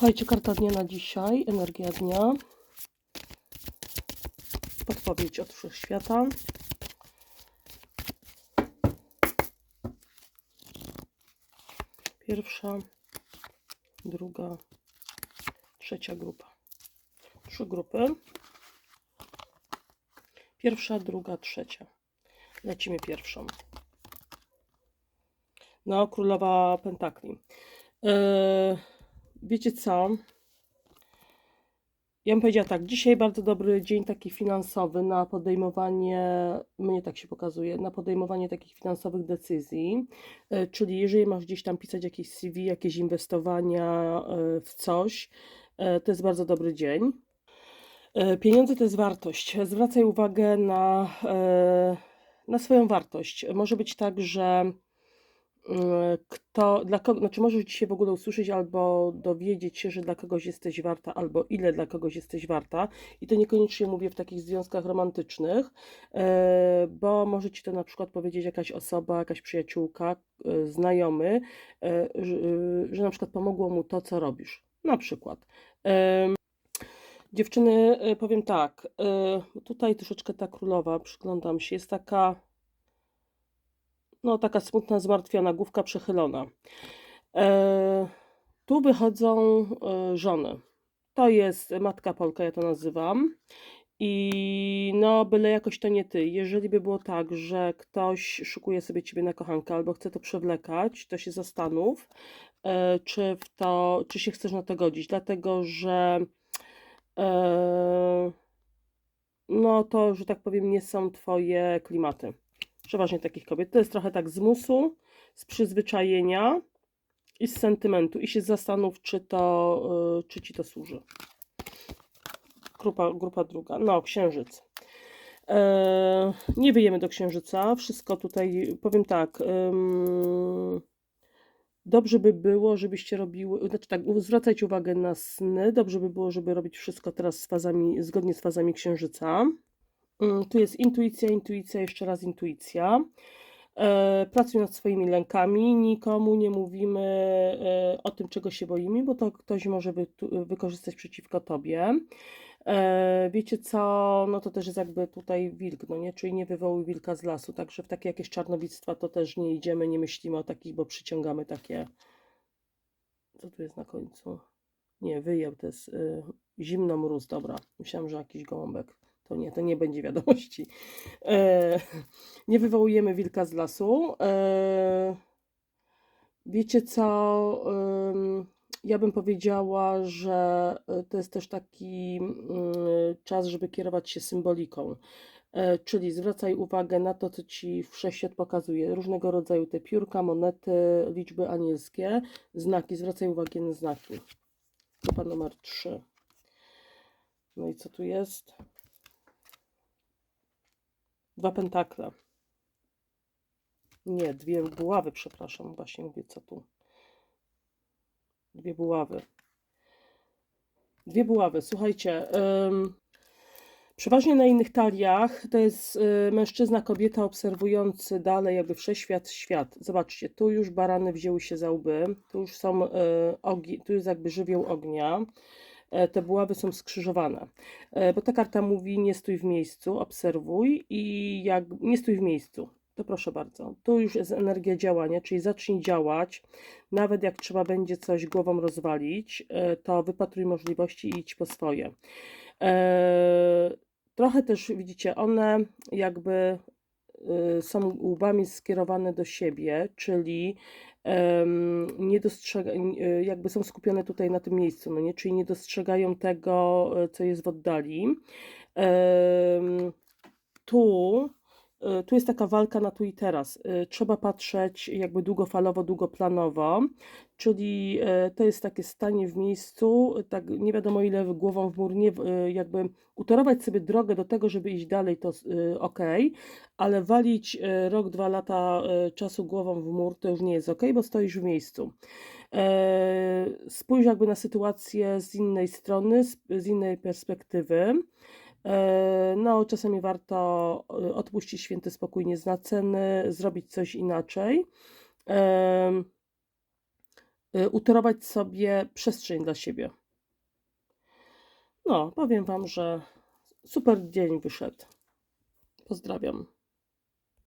Słuchajcie, karta dnia na dzisiaj, energia dnia. Podpowiedź od wszechświata. Pierwsza, druga, trzecia grupa. Trzy grupy. Pierwsza, druga, trzecia. Lecimy pierwszą. No, królowa pentakli. Eee, wiecie co? Ja bym powiedziała tak, dzisiaj bardzo dobry dzień taki finansowy na podejmowanie, mnie tak się pokazuje, na podejmowanie takich finansowych decyzji, E, czyli jeżeli masz gdzieś tam pisać jakieś CV, jakieś inwestowania e, w coś, e, to jest bardzo dobry dzień. Pieniądze to jest wartość. Zwracaj uwagę na, na swoją wartość. Może być tak, że kto, dla kogo, znaczy możesz dzisiaj w ogóle usłyszeć albo dowiedzieć się, że dla kogoś jesteś warta, albo ile dla kogoś jesteś warta. I to niekoniecznie mówię w takich związkach romantycznych, e, bo może ci to na przykład powiedzieć jakaś osoba, jakaś przyjaciółka, e, znajomy, e, że, że na przykład pomogło mu to, co robisz. Na przykład. Dziewczyny, powiem tak, tutaj troszeczkę ta królowa, przyglądam się, jest taka, no taka smutna, zmartwiona, główka przechylona. E, tu wychodzą e, żony. To jest matka Polka, ja to nazywam. I no, byle jakoś to nie ty. Jeżeli by było tak, że ktoś szukuje sobie ciebie na kochankę albo chce to przewlekać, to się zastanów, e, czy w to, czy się chcesz na to godzić, dlatego że e, no to, że tak powiem, nie są twoje klimaty. Przeważnie takich kobiet. To jest trochę tak z musu, z przyzwyczajenia i z sentymentu. I się zastanów, czy to, y, czy ci to służy. Grupa, grupa druga. No, księżyc. E, nie wyjemy do księżyca. Wszystko tutaj, powiem tak. Dobrze by było, żebyście robiły, znaczy tak, zwracajcie uwagę na sny. Dobrze by było, żeby robić wszystko teraz z fazami, zgodnie z fazami księżyca. Mm, Tu jest intuicja, intuicja, jeszcze raz intuicja. E, Pracuj nad swoimi lękami. Nikomu nie mówimy e, o tym, czego się boimy, bo to ktoś może wy, wykorzystać przeciwko tobie. E, Wiecie co? No to też jest jakby tutaj wilk, no nie? Czyli nie wywołuj wilka z lasu. Także w takie jakieś czarnowictwa to też nie idziemy, nie myślimy o takich, bo przyciągamy takie. Co tu jest na końcu? Nie, wyjeł, to jest y, zimno mróz, dobra. Myślałam, że jakiś gołąbek. To nie, to nie będzie wiadomości. E, nie wywołujemy wilka z lasu. E, wiecie co? Ym, ja bym powiedziała, że y, to jest też taki mm, czas, żeby kierować się symboliką. E, Czyli zwracaj uwagę na to, co ci wszechświat pokazuje. Różnego rodzaju te piórka, monety, liczby anielskie, znaki. Zwracaj uwagę na znaki. Grupa numer 3. No i co tu jest? Dwa pentakle. Nie, dwie buławy, przepraszam. Właśnie mówię, co tu. Dwie buławy. Dwie buławy. Słuchajcie, przeważnie na innych taliach to jest y, mężczyzna, kobieta obserwujący dalej jakby wszechświat, świat. Zobaczcie, tu już barany wzięły się za łby, tu już są y, ogi, tu jest jakby żywioł ognia. E, Te buławy są skrzyżowane, E, bo ta karta mówi nie stój w miejscu, obserwuj i jak nie stój w miejscu, to proszę bardzo. Tu już jest energia działania, czyli zacznij działać. Nawet jak trzeba będzie coś głową rozwalić, e, to wypatruj możliwości i idź po swoje. Trochę też widzicie, one jakby są łbami skierowane do siebie, czyli nie dostrzega, y, jakby są skupione tutaj na tym miejscu, no nie? Czyli nie dostrzegają tego, y, co jest w oddali. Tu, y, tu jest taka walka na tu i teraz. Y, Trzeba patrzeć jakby długofalowo, długoplanowo, czyli e, to jest takie stanie w miejscu, tak nie wiadomo ile głową w mur, nie, y, jakby utorować sobie drogę do tego, żeby iść dalej, to ok, ale walić rok, dwa lata czasu głową w mur to już nie jest ok, bo stoisz w miejscu. E, Spójrz jakby na sytuację z innej strony, z innej perspektywy. E, No, czasami warto e, odpuścić święty spokój nie ceny, zrobić coś inaczej. Y, utorować sobie przestrzeń dla siebie. No, powiem Wam, że super dzień wyszedł. Pozdrawiam.